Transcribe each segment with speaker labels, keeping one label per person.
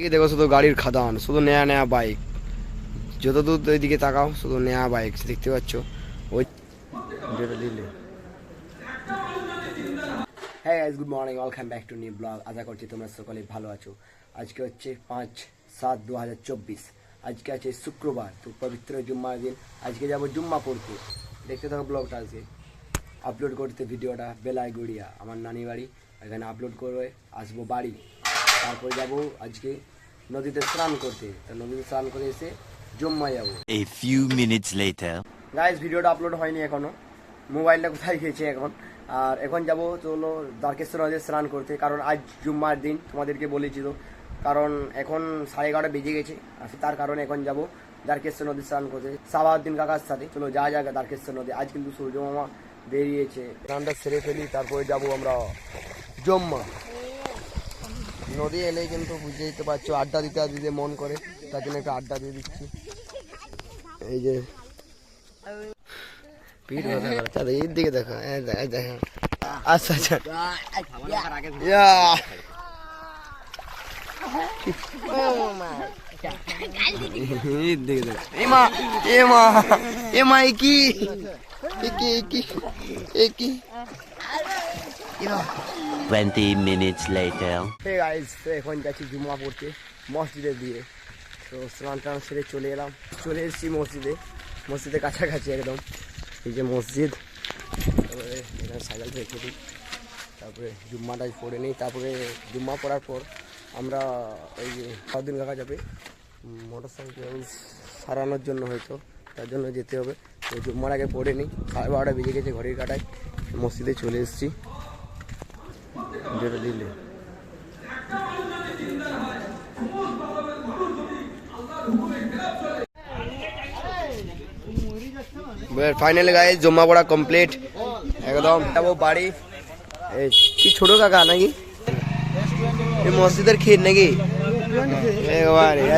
Speaker 1: এদিকে দেখো শুধু গাড়ির খাদান, শুধু নেয়া নেয়া বাইক যত দূর ওইদিকে তাকাও, শুধু নেয়া বাইক দেখতে পাচ্ছ। ওই হ্যাঁ guys good morning welcome back to new blog আশা করছি তোমরা সকলে ভালো আছো। আজকে হচ্ছে পাঁচ সাত দু হাজার চব্বিশ। আজকে আছে শুক্রবার, তো পবিত্র জুম্মার দিন। আজকে যাব জুম্মা পড়তে দেখতে থাকো ব্লগটা আজকে। আপলোড করতে ভিডিওটা বেলায় গড়িয়া আমার নানি বাড়ি। এখানে আপলোড করে আসব বাড়ি। তারপর যাব আজকে নদীতে স্নান করতে। নদীতে স্নান করে এসে জুম্মা যাব।
Speaker 2: A few minutes later.
Speaker 1: Guys ভিডিওটা আপলোড হয়নি এখনও। মোবাইলটা কোথায় গেছে এখন? আর এখন যাব চলো দ্বারকেশ্বর নদীতে স্নান করতে কারণ আজ জুম্মার দিন তোমাদেরকে বলেছি তো। কারণ এখন সাড়ে এগারোটা বেজে গেছে আর তার কারণে এখন যাব দ্বারকেশ্বর নদী স্নান করতে। সাবাউদ্দিন কাকার সাথে। চলো যা যা দ্বারকেশ্বর নদী। আজ কিন্তু সূর্য মামা বেরিয়েছে। স্নানটা সেরে ফেলি তারপরে যাব আমরা জম্মা। নদী এলেই কিন্তু বুঝে যেতে পারছ আড্ডা দিতে দিতে মন করে তার জন্য একটু আড্ডা দিয়ে দিচ্ছি। এই যে। পিঠ ব্যথা করে। চাঁদা এর দিকে দেখো এই দেখো, এই দেখো। আচ্ছা আচ্ছা। ইয়া। এর দিকে দেখো। এ মা এ মা এ মা এ কি? এ কি এ কি? এ কি? ইয়া।
Speaker 2: 20 minutes later.
Speaker 1: গাইজ তো এখন যাচ্ছি জুমা পড়তে মসজিদে দিয়ে তো স্নান টান সেরে চলে এলাম। চলে এসেছি মসজিদে। মসজিদের কাছাকাছি একদম। এই যে মসজিদ। তারপরে এখানে সাইকেল রেখে দিই তারপরে জুম্মাটা পড়ে নিই। তারপরে জুম্মা পড়ার পর আমরা ওই যে কদিন কাকা যাবে। মোটর সাইকেল সারানোর জন্য হয়তো। তার জন্য যেতে হবে। তো জুম্মার আগে পড়ে নিই। সাড়ে বারোটা বেজে গেছে ঘড়ির কাটায়। মসজিদে চলে এসেছি। যেটা দিলে। ফাইনালি গায়ে জমা পড়া কমপ্লিট একদম। যাব বাড়ি। কি ছোট কাকা নাকি? এই মসজিদের ক্ষীর নাকি?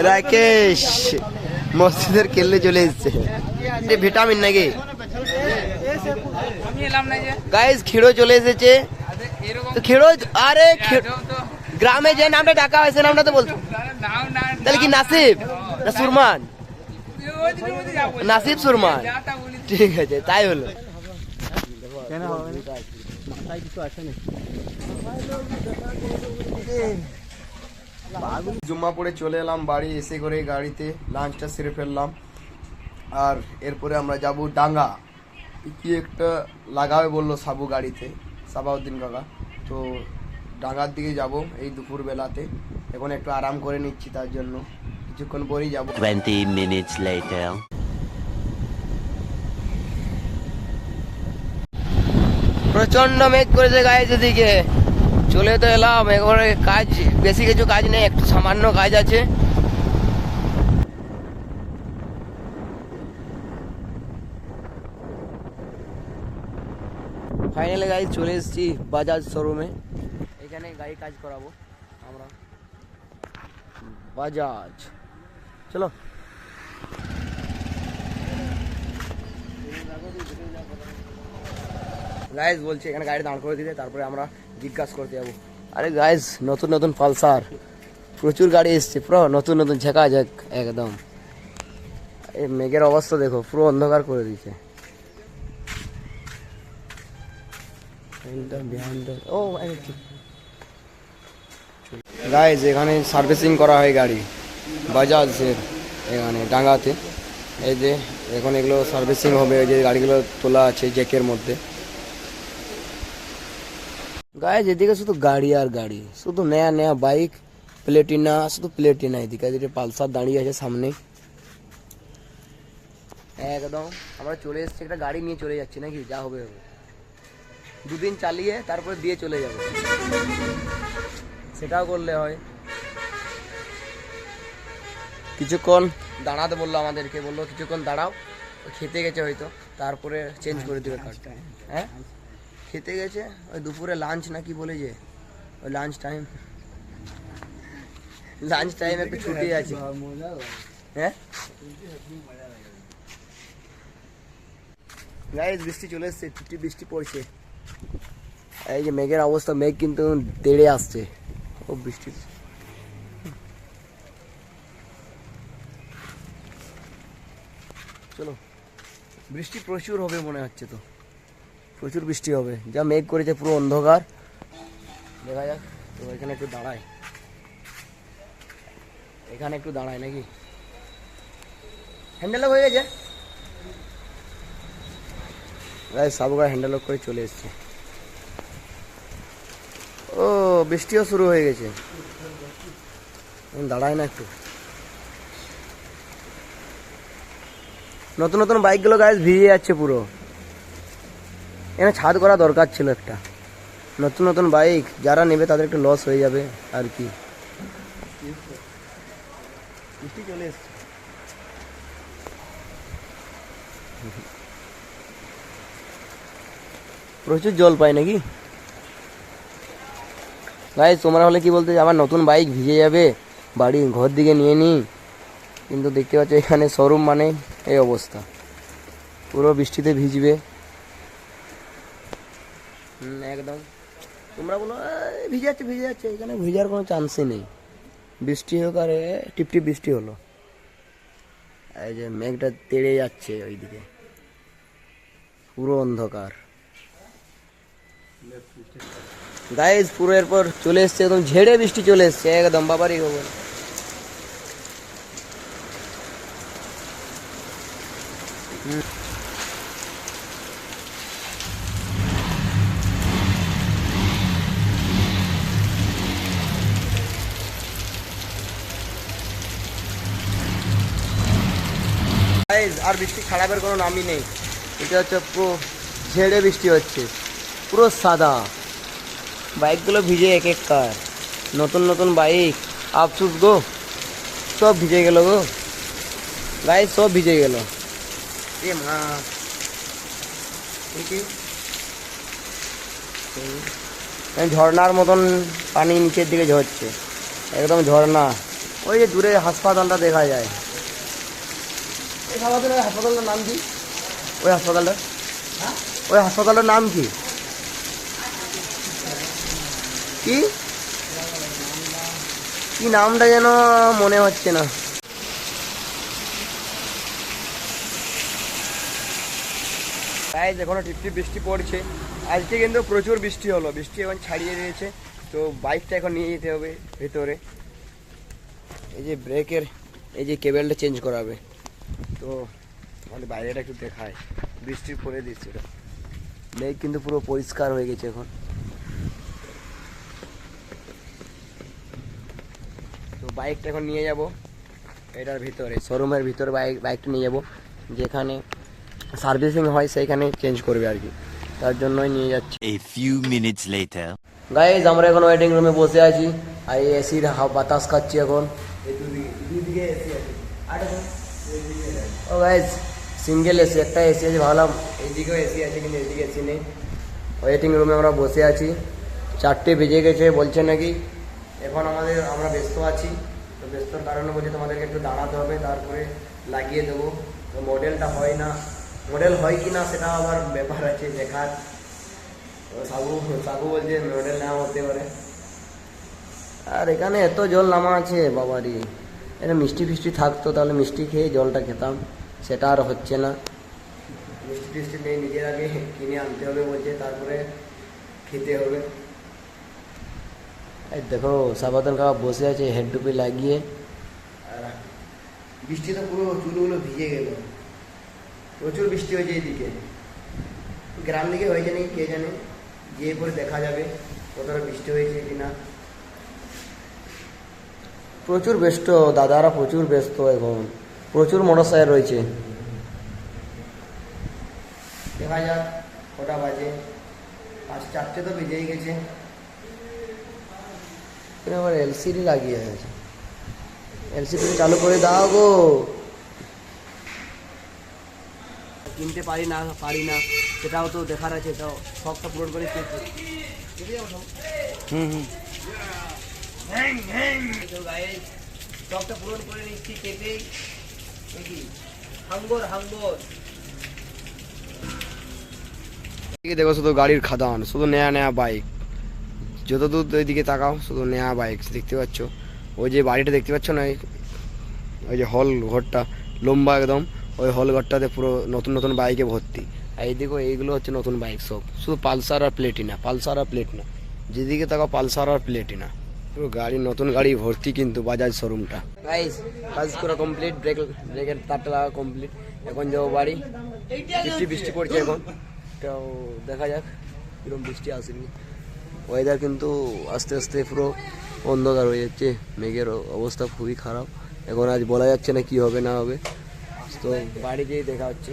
Speaker 1: রাকেশ মসজিদের খেললে চলে এসছে। ভিটামিন নাকি? গাইজ খেড়ো চলে এসেছে। তো খেড়ো আরে গ্রামে যে নামটা ডাকা হয় সে নামটা তো বলতো তাহলে কি নাসিব না সুরমান? নাসিব সুরমান। ঠিক আছে তাই হলো। জুম্মা পড়ে চলে এলাম বাড়ি এসে করে গাড়িতে লাঞ্চটা সেরে ফেললাম। আর এরপরে আমরা যাব ডাঙ্গা। কি একটা লাগাবে বলল সাবু গাড়িতে সাবাউদ্দিন কাকা। তো ডাঙ্গার দিকে যাব এই দুপুর বেলাতে এখন একটু আরাম করে নিচ্ছি তার জন্য। কিছুক্ষণ পরেই যাব।
Speaker 2: 20 মিনিটস লেটার
Speaker 1: প্রচণ্ড মেঘ করেছে গায়ে দিকে চলে তো এলাম এবারে কাজ বেশি কিছু কাজ নেই একটু সামান্য কাজ আছে। ফাইনালি গাড়ি চলে এসেছি বাজাজ শোরুমে এখানে গাড়ি কাজ করাবো আমরা। বাজাজ চলো। গাইজ বলছে, এখানে গাড়ি দাঁড় করে দিতে, তারপরে আমরা জিজ্ঞাসা করতে যাব। আরে গাইজ নতুন নতুন পালসার। প্রচুর গাড়ি এসছে, পুরো নতুন নতুন, ঝেঁকা ঝেক, একদম। এই মেঘের অবস্থা দেখো, পুরো অন্ধকার করে দিয়েছে। ও গাইজ এখানে সার্ভিসিং করা হয় গাড়ি। বাজাজের এখানে, ডাঙ্গাতে। এই যে, এখন এগুলো সার্ভিসিং হবে। এই যে গাড়িগুলো তোলা আছে জ্যাকের মধ্যে। গায়ে যেদিকে শুধু গাড়ি আর গাড়ি। শুধু নয়া নয়া বাইক প্লেটিনা শুধু প্লেটিনা এদিকে। এদিকে পালসার দাঁড়িয়ে আছে সামনে। একদম, আমরা চলে এসেছি। একটা গাড়ি নিয়ে চলে যাচ্ছি নাকি? যা হবে হবে। দুদিন চালিয়ে তারপরে দিয়ে চলে যাব। সেটাও করলে হয়। কিছুক্ষণ দাঁড়াতে বলল আমাদেরকে, বলল কিছুক্ষণ দাঁড়াও, খেতে গেছে হয়তো, তারপরে চেঞ্জ করে দেবে হ্যাঁ? খেতে গেছে, ওই দুপুরে লাঞ্চ নাকি বলে যে, ওই লাঞ্চ টাইম লাঞ্চ টাইম একটু ছুটি আছে। হ্যাঁ? বৃষ্টি চলে এসছে বৃষ্টি পড়ছে। এই যে মেঘের অবস্থা, মেঘ কিন্তু দেড়ে আসছে। ও বৃষ্টি। চলো, বৃষ্টি প্রচুর হবে মনে হচ্ছে তো। প্রচুর বৃষ্টি হবে। যা মেঘ করেছে পুরো অন্ধকার। দেখা যাক, তো এখানে একটু দাঁড়ায়। এখানে একটু দাঁড়ায় নাকি? হ্যান্ডেল হয়ে গেছে? সাবগা হ্যান্ডেল করে চলে এসছে। বৃষ্টিও শুরু হয়ে গেছে। দাঁড়ায় না একটু। নতুন নতুন বাইকগুলো গাইস ভিজে যাচ্ছে পুরো। এখানে ছাদ করা দরকার ছিল একটা। নতুন নতুন বাইক যারা নেবে তাদের একটু লস হয়ে যাবে আর কি। চলে এসছে। প্রচুর জল পায় নাকি? গাইজ তোমরা হলে কি বলতে আমার নতুন বাইক ভিজে যাবে, বাড়ি ঘর দিকে নিয়ে নিই কিন্তু দেখতে পাচ্ছ এখানে শোরুম মানে এই অবস্থা। পুরো বৃষ্টিতে ভিজবে। একদম। তোমরা বলো ভিজে যাচ্ছে ভিজে যাচ্ছে। এখানে ভিজার কোনো চান্সই নেই। বৃষ্টি হোক আর টিপটিপ বৃষ্টি হলো। এই যে মেঘটা তেড়ে যাচ্ছে ওইদিকে। পুরো অন্ধকার। গাইজ, পুরো এরপর চলে এসছে একদম ঝেড়ে বৃষ্টি চলে এসছে, একদম বাবারই খবর। আর বৃষ্টি খারাপের কোনো নামই নেই। এটা হচ্ছে পুরো ঝেড়ে বৃষ্টি হচ্ছে। পুরো সাদা। বাইকগুলো ভিজে এক এক কার। নতুন নতুন বাইক। আফসুস গো। সব ভিজে গেল গো। গাই সব ভিজে গেল। এ মা। ঝর্ণার মতন পানি নিচের দিকে ঝরছে। একদম ঝর্ণা। ওই যে দূরে হাসপাতালটা দেখা যায়। এই হাসপাতালের হাসপাতালটার নাম কি? ওই হাসপাতালটা? ওই হাসপাতালটার নাম কি? কি? কি নামটা যেন মনে হচ্ছে না। গাইজ, এখনও টিপটিপ বৃষ্টি পড়ছে। আজকে কিন্তু প্রচুর বৃষ্টি হলো। বৃষ্টি এখন ছাড়িয়ে দিয়েছে। তো বাইকটা এখন নিয়ে যেতে হবে ভেতরে। এই যে ব্রেকের, এই যে কেবেলটা চেঞ্জ করাবে তো আমাদের বাইরেটা একটু দেখায়। বৃষ্টির পরে দিচ্ছে। মেঘ কিন্তু পুরো পরিষ্কার হয়ে গেছে এখন। বাইকটা এখন নিয়ে যাব। এটার ভিতরে শোরুমের ভিতরে বাইক বাইকটা নিয়ে যাব। যেখানে সার্ভিসিং হয় সেইখানে চেঞ্জ করবে আর কি। তার জন্যই নিয়ে যাচ্ছি।
Speaker 2: A few minutes later.
Speaker 1: Guys আমরা এখন ওয়েটিং রুমে বসে আছি। আর এই এসির বাতাস খাচ্ছি এখন। ও গাইজ সিঙ্গেল এসি একটা এসি আছে ভাবলাম এইদিকেও এসি আছে কিন্তু এদিকে এসি নেই। ওয়েটিং রুমে আমরা বসে আছি। চারটে বেজে গেছে বলছে নাকি। এখন আমাদের আমরা ব্যস্ত আছি। ব্যস্তর কারণে বলছে তোমাদেরকে একটু দাঁড়াতে হবে, তারপরে লাগিয়ে দেবো। তো মডেলটা হয় না। মডেল হয় কি না সেটা আবার ব্যাপার আছে, দেখার। সাবু সাবু বলছে মডেল না হতে পারে। আর এখানে এত জল নামা আছে, বাবারি। এটা মিষ্টি ফিষ্টি থাকতো, তাহলে মিষ্টি খেয়ে জলটা খেতাম। সেটা আর হচ্ছে না। মিষ্টি ফিষ্টি নিয়ে নিজের আগে কিনে আনতে হবে বলছে, তারপরে খেতে হবে। এই দেখো সাবাতন কাকা বসে আছে হেড টুপি লাগিয়ে। আর বৃষ্টিতে পুরো চুলগুলো ভিজে গেল। প্রচুর বৃষ্টি হয়েছে এইদিকে গ্রাম দিকে হয়েছে নাকি কে জানে? গিয়ে পরে দেখা যাবে কতটা বৃষ্টি হয়েছে কি না প্রচুর ব্যস্ত দাদারা প্রচুর ব্যস্ত এখন। প্রচুর মোটর সাইকেল রয়েছে। দেখা যাক কটা বাজে। পাঁচ চারটে তো বেজেই গেছে। আবার এলসিডি লাগিয়ে আছে এলসিডি চালু করে দাও গো। কিনতে পারি না পারি না। সেটাও তো দেখার আছে তো শখটা পূরণ করে হুম হুম। শখটা পূরণ করে নিচ্ছি নাকি হাঙ্গর হাঙ্গর। দেখো শুধু গাড়ির খাদান শুধু নয়া নয়া বাইক যত দূর ওইদিকে তাকাও, শুধু নেয়া বাইক দেখতে পাচ্ছ। ওই যে বাড়িটা দেখতে পাচ্ছ না ওই যে হল ঘরটা, লম্বা একদম। ওই হল ঘরটাতে পুরো নতুন নতুন বাইকে ভর্তি। আর এইদিকে এইগুলো হচ্ছে নতুন বাইক সব শুধু পালসার আর প্লেটিনা পালসার আর প্লেটিনা যেদিকে তাকাও পালসার আর প্লেটিনা পুরো গাড়ি, নতুন গাড়ি ভর্তি কিন্তু বাজাজ শোরুমটা গাইস কাজ করা কমপ্লিট ব্রেক ব্রেকের তারটা লাগা কমপ্লিট এখন যাব বাড়ি। বৃষ্টি বৃষ্টি পড়ছে এখন। তাও দেখা যাক কীরকম বৃষ্টি আসেনি। ওয়েদার কিন্তু আস্তে আস্তে পুরো অন্ধকার হয়ে যাচ্ছে। মেঘের অবস্থা খুবই খারাপ। এখন আজ বলা যাচ্ছে না কি হবে না হবে। তো বাড়ি গিয়ে দেখা হচ্ছে।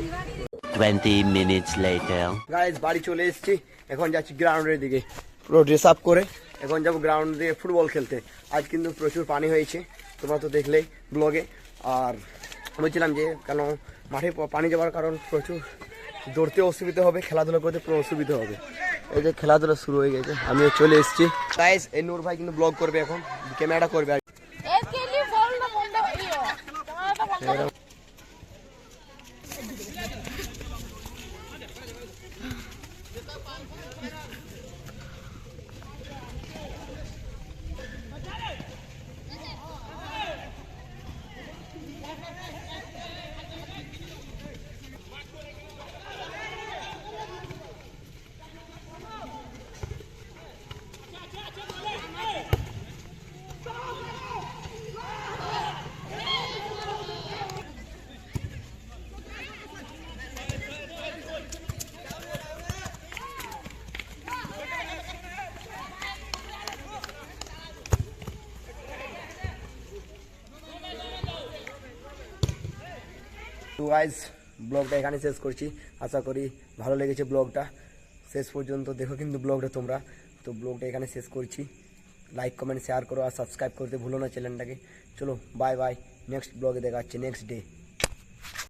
Speaker 2: 20 minutes later.
Speaker 1: গাইজ বাড়ি চলে এসেছি। এখন যাচ্ছি গ্রাউন্ডের দিকে। পুরো ড্রেস আপ করে এখন যাব গ্রাউন্ড দিয়ে ফুটবল খেলতে। আজ কিন্তু প্রচুর পানি হয়েছে। তোমরা তো দেখলেই ব্লগে। আর বলছিলাম যে কেন মাঠে পানি যাওয়ার কারণ প্রচুর। দৌড়তে অসুবিধা হবে খেলাধুলা করতে পুরো অসুবিধা হবে। এই যে খেলাধুলা শুরু হয়ে গেছে আমিও চলে এসেছি। গাইস এই নূর ভাই কিন্তু ব্লগ করবে এখন ক্যামেরাটা করবে আর গাইজ ব্লগটা এখানে শেষ করছি। আশা করি ভালো লেগেছে ব্লগটা শেষ পর্যন্ত দেখো কিন্তু ব্লগটা তোমরা। তো ব্লগটা এখানে শেষ করছি। লাইক কমেন্ট শেয়ার করো আর সাবস্ক্রাইব করতে ভুলো না চ্যানেলটাকে চলো বাই বাই নেক্সট ব্লগে দেখা হচ্ছে। Next day